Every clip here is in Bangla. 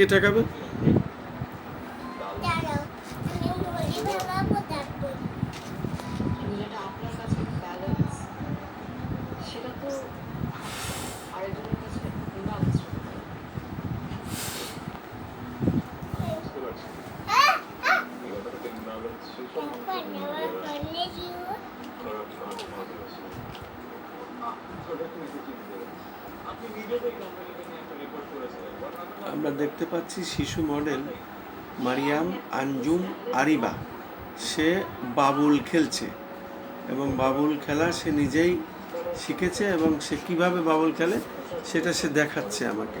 কে ঠেকাবে? আপনি নিজে দেখলাম আমরা দেখতে পাচ্ছি শিশু মডেল মারিয়াম আঞ্জুম আরিবা। সে বাবুল খেলছে এবং বাবুল খেলা সে নিজেই শিখেছে এবং সে কীভাবে বাবুল খেলে সেটা সে দেখাচ্ছে আমাকে।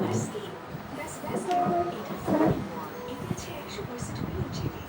Whiskey. That's that's it. It's a good one. It's a good one. It's a good one.